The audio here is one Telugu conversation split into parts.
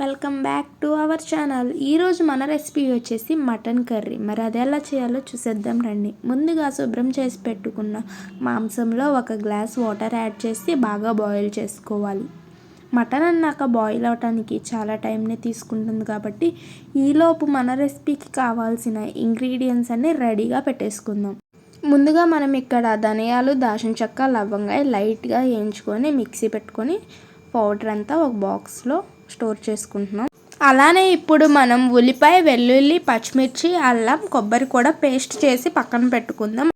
Welcome back to our channel. ఈరోజు మన రెసిపీ వచ్చేసి మటన్ కర్రీ. మరి అది ఎలా చేయాలో చూసేద్దాం రండి. ముందుగా శుభ్రం చేసి పెట్టుకున్న మాంసంలో ఒక గ్లాస్ వాటర్ యాడ్ చేసి బాగా బాయిల్ చేసుకోవాలి. మటన్ అన్నాక బాయిల్ అవటానికి చాలా టైంని తీసుకుంటుంది కాబట్టి ఈలోపు మన రెసిపీకి కావాల్సిన ఇంగ్రీడియంట్స్ అన్ని రెడీగా పెట్టేసుకుందాం. ముందుగా మనం ఇక్కడ ధనియాలు దాచిన చెక్క లవంగా లైట్గా వేయించుకొని మిక్సీ పెట్టుకొని పౌడర్ అంతా ఒక బాక్స్లో స్టోర్ చేసుకుంటున్నాం. అలానే ఇప్పుడు మనం ఉల్లిపాయ వెల్లుల్లి పచ్చిమిర్చి అల్లం కొబ్బరి కూడా పేస్ట్ చేసి పక్కన పెట్టుకుందాం.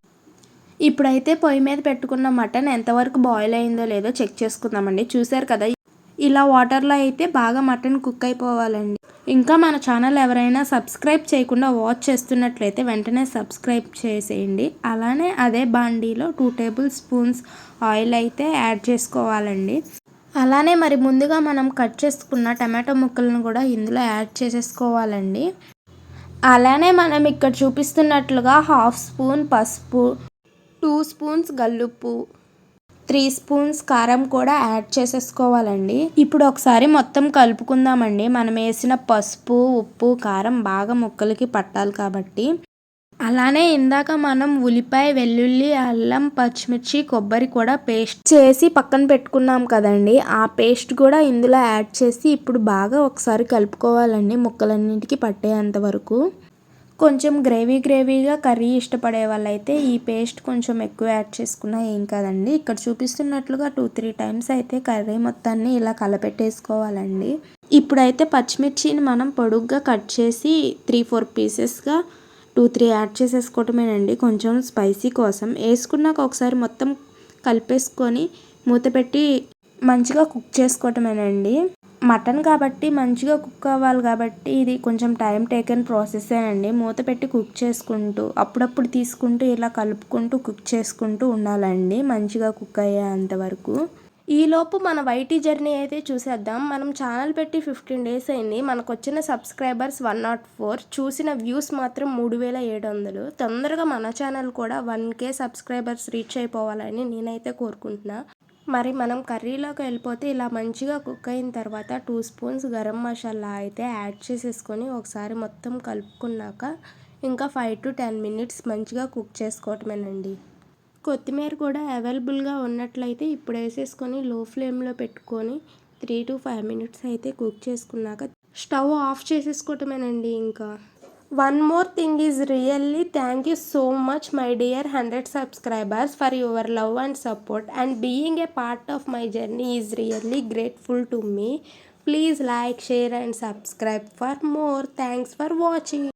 ఇప్పుడైతే పొయ్యి మీద పెట్టుకున్న మటన్ ఎంతవరకు బాయిల్ అయిందో లేదో చెక్ చేసుకుందామండి. చూసారు కదా ఇలా వాటర్లో అయితే బాగా మటన్ కుక్ అయిపోవాలండి. ఇంకా మన ఛానల్ ఎవరైనా సబ్స్క్రైబ్ చేయకుండా వాచ్ చేస్తున్నట్లయితే వెంటనే సబ్స్క్రైబ్ చేసేయండి. అలానే అదే బాండీలో టూ టేబుల్ స్పూన్స్ ఆయిల్ అయితే యాడ్ చేసుకోవాలండి. అలానే మరి ముందుగా మనం కట్ చేసుకున్న టమాటో ముక్కలను కూడా ఇందులో యాడ్ చేసేసుకోవాలండి. అలానే మనం ఇక్కడ చూపిస్తున్నట్లుగా హాఫ్ స్పూన్ పసుపు టూ స్పూన్స్ గల్లుప్పు త్రీ స్పూన్స్ కారం కూడా యాడ్ చేసేసుకోవాలండి. ఇప్పుడు ఒకసారి మొత్తం కలుపుకుందామండి. మనం వేసిన పసుపు ఉప్పు కారం బాగా ముక్కలకి పట్టాలి కాబట్టి. అలానే ఇందాక మనం ఉల్లిపాయ వెల్లుల్లి అల్లం పచ్చిమిర్చి కొబ్బరి కూడా పేస్ట్ చేసి పక్కన పెట్టుకున్నాం కదండి. ఆ పేస్ట్ కూడా ఇందులో యాడ్ చేసి ఇప్పుడు బాగా ఒకసారి కలుపుకోవాలండి ముక్కలన్నింటికీ పట్టేంత వరకు. కొంచెం గ్రేవీ గ్రేవీగా కర్రీ ఇష్టపడే వాళ్ళైతే ఈ పేస్ట్ కొంచెం ఎక్కువ యాడ్ చేసుకున్నా ఏం కాదండి. ఇక్కడ చూపిస్తున్నట్లుగా టూ త్రీ టైమ్స్ అయితే కర్రీ మొత్తాన్ని ఇలా కలపెట్టేసుకోవాలండి. ఇప్పుడైతే పచ్చిమిర్చిని మనం పొడుగ్గా కట్ చేసి త్రీ ఫోర్ పీసెస్గా టూ త్రీ యాడ్ చేసేసుకోవటమేనండి. కొంచెం స్పైసీ కోసం. వేసుకున్నాక ఒకసారి మొత్తం కలిపేసుకొని మూత పెట్టి మంచిగా కుక్ చేసుకోవటమేనండి. మటన్ కాబట్టి మంచిగా కుక్ అవ్వాలి కాబట్టి ఇది కొంచెం టైం టేకన్ ప్రాసెసేనండి. మూత పెట్టి కుక్ చేసుకుంటూ అప్పుడప్పుడు తీసుకుంటూ ఇలా కలుపుకుంటూ కుక్ చేసుకుంటూ ఉండాలండి. మంచిగా కుక్ అయ్యేంత వరకు. ఈలోపు మన వైటీ జర్నీ అయితే చూసేద్దాం. మనం ఛానల్ పెట్టి ఫిఫ్టీన్ డేస్ అయింది. మనకు వచ్చిన సబ్స్క్రైబర్స్ వన్ నాట్ ఫోర్ చూసిన వ్యూస్ మాత్రం మూడు వేల ఏడు వందలు. తొందరగా మన ఛానల్ కూడా వన్ కే సబ్స్క్రైబర్స్ రీచ్ అయిపోవాలని నేనైతే కోరుకుంటున్నా. మరి మనం కర్రీలోకి వెళ్ళిపోతే ఇలా మంచిగా కుక్ అయిన తర్వాత టూ స్పూన్స్ గరం మసాలా అయితే యాడ్ చేసేసుకొని ఒకసారి మొత్తం కలుపుకున్నాక ఇంకా ఫైవ్ టు టెన్ మినిట్స్ మంచిగా కుక్ చేసుకోవటమేనండి. కొత్తిమీర కూడా అవైలబుల్గా ఉన్నట్లయితే ఇప్పుడు వేసేసుకొని లో ఫ్లేమ్లో పెట్టుకొని త్రీ టు ఫైవ్ మినిట్స్ అయితే కుక్ చేసుకున్నాక స్టవ్ ఆఫ్ చేసేసుకోవటమేనండి ఇంకా. One more thing is really thank you so much my dear hundred subscribers for your love and support and being a part of my journey is really grateful to me. Please like share and subscribe for more. Thanks for watching.